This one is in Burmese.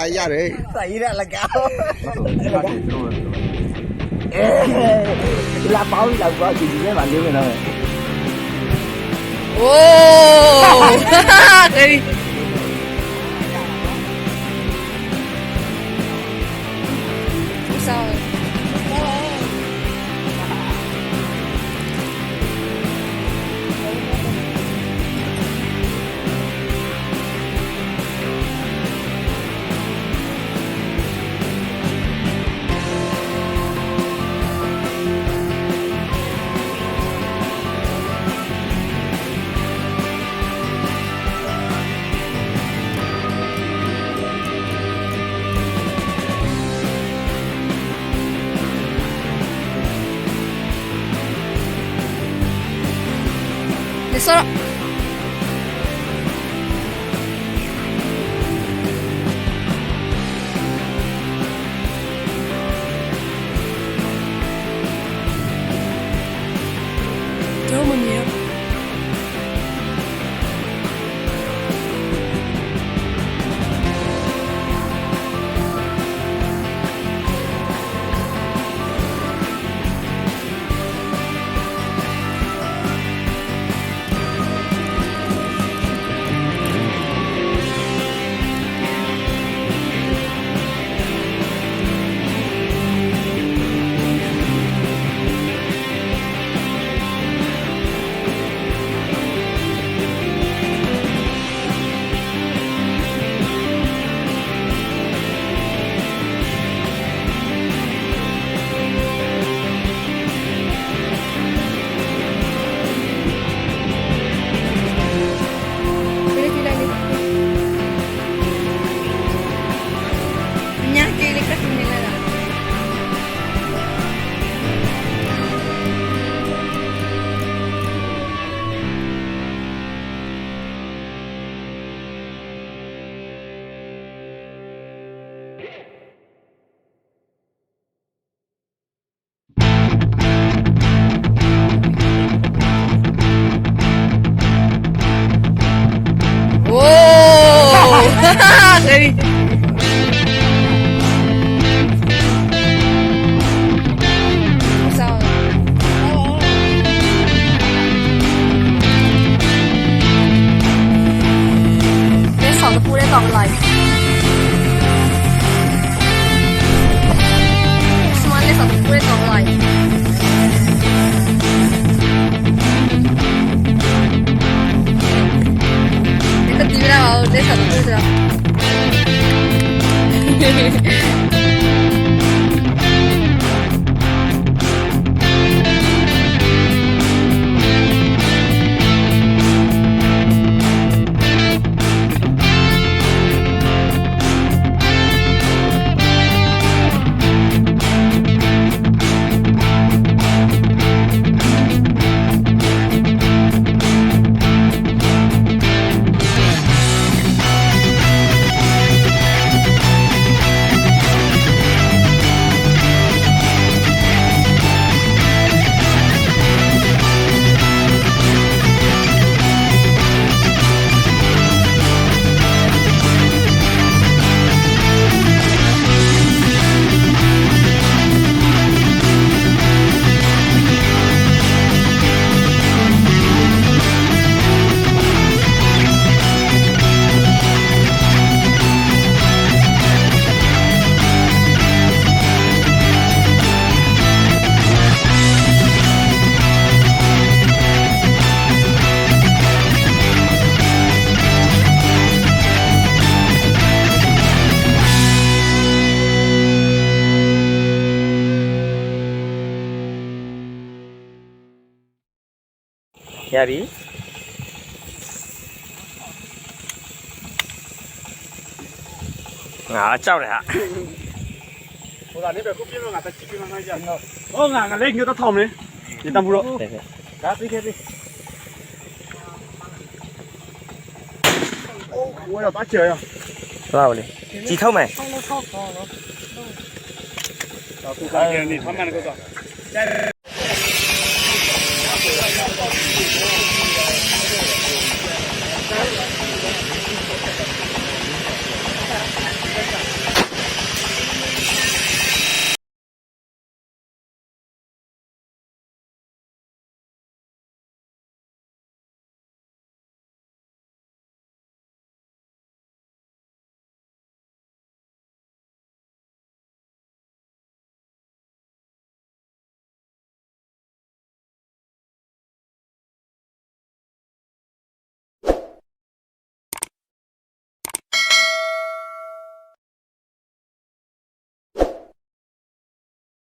தயாரு தயிரலக்கா là báo là có gì với bạn yêu rồi Ồ, cái So 네, 내 자동차. ရပြီ။ငါကြောက်တယ်ဟာဟိုကလည်းပဲခုပြင်းတော့ငါတက်ကြည့်ပြင်းမှန်းကြဟောငါငါလေးညတော့ထောင်းနေဒီတမ်ဘူးတော့။တဲ့တဲ့ဒါသိခဲ့ပြီအိုးဝါရပါချေရ။သွားပါလေ။ကြည်ထုတ်မယ်အခုကနေထမ်းမှန်းကတော့ Thank you.